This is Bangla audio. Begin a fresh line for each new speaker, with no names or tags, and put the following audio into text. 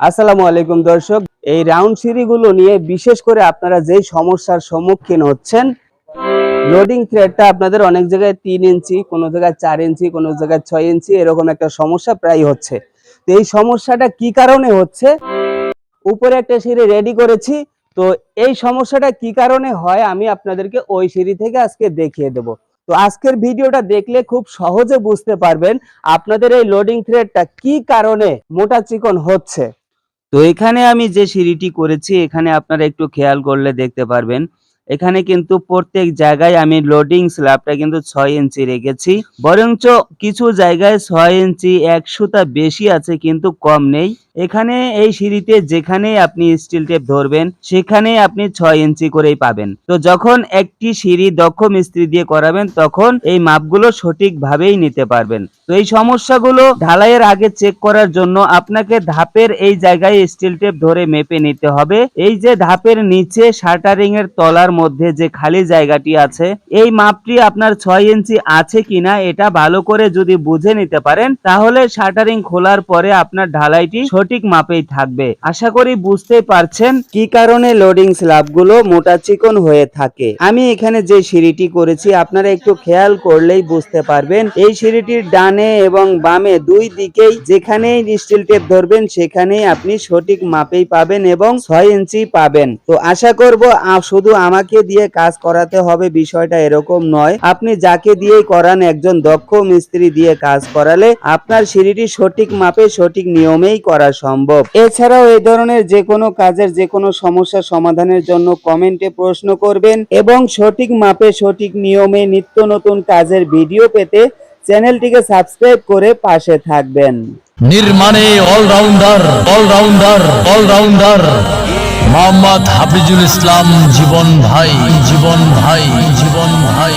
আসসালামু আলাইকুম দর্শক। এই রাউন্ড সিঁড়িগুলো নিয়ে বিশেষ করে আপনারা যেই সমস্যার সম্মুখীন হচ্ছেন লোডিং থ্রেডটা আপনাদের অনেক জায়গায় তিন ইঞ্চি, কোনো জায়গায় চার ইঞ্চি, কোনো জায়গায় ছয় ইঞ্চি এরকম একটা সমস্যা প্রায় হচ্ছে। তো এই সমস্যাটা কি কারণে হচ্ছে? উপরে একটা সিঁড়ি রেডি করেছি। তো এই সমস্যাটা কি কারণে হয় আমি আপনাদেরকে ওই সিঁড়ি থেকে আজকে দেখিয়ে দেব। তো আজকের ভিডিওটা দেখলে খুব সহজে বুঝতে পারবেন আপনাদের এই লোডিং থ্রেডটা কি কারণে মোটা চিকন হচ্ছে। তো এখানে আমি যে সিঁড়িটি করেছি এখানে আপনারা একটু খেয়াল করলে দেখতে পারবেন। এখানে কিন্তু প্রত্যেক জায়গায় আমি লোডিং স্ল্যাবটা কিন্তু ছয় ইঞ্চি রেখেছি। বরঞ্চ কিছু জায়গায় ছয় ইঞ্চি, এক সুতা বেশি আছে কিন্তু কম নেই। এখানে এই সিঁড়িতে যেখানেই আপনি স্টিল টেপ ধরবেন, সেখানেই আপনি ছয় ইঞ্চি করেই পাবেন। তো যখন একটি সিঁড়ি দক্ষ মিস্ত্রি দিয়ে করাবেন, তখন এই মাপগুলো সঠিকভাবেই নিতে পারবেন। তো এই সমস্যাগুলো ঢালাইয়ের আগে চেক করার জন্য আপনাকে ধাপের এই জায়গায় স্টিল টেপ ধরে মেপে নিতে হবে। এই যে ধাপের নিচে শাটারিং এর তলার মধ্যে যে খালি জায়গাটি আছে, এই মাপটি আপনার ছয় ইঞ্চি আছে কিনা এটা ভালো করে যদি বুঝে নিতে পারেন, তাহলে শাটারিং খোলার পরে আপনার ঢালাইটি সঠিক মাপেই থাকবে। আশা করি বুঝতে পারছেন কি কারণে লোডিং স্ল্যাবগুলো মোটা চিকন হয়ে থাকে। আমি এখানে যে সিঁড়িটি করেছি, আপনারা একটু খেয়াল করলেই বুঝতে পারবেন। এই সিঁড়িটির ডানে এবং বামে দুই দিকেই যেখানেই স্টিল টেপ ধরবেন, সেখানেই আপনি সঠিক মাপেই পাবেন এবং ছয় ইঞ্চি পাবেন। তো আশা করব শুধু আমাকে দিয়ে কাজ করাতে হবে বিষয়টা এরকম নয়। আপনি যাকে দিয়েই করান, একজন দক্ষ মিস্ত্রি দিয়ে কাজ করালে আপনার সিঁড়িটি সঠিক মাপে, সঠিক নিয়মেই করা সম্ভব। এছাড়াও এই ধরনের যে কোনো কাজের যে কোনো সমস্যা সমাধানের জন্য কমেন্টে প্রশ্ন করবেন এবং সঠিক মাপে, সঠিক নিয়মে নিত্য নতুন কাজের ভিডিও পেতে চ্যানেলটিকে সাবস্ক্রাইব করে পাশে থাকবেন।
নির্মাণে allrounder allrounder allrounder. Mohammad Hafizul Islam Jibon ভাই জীবন ভাই জীবন ভাই।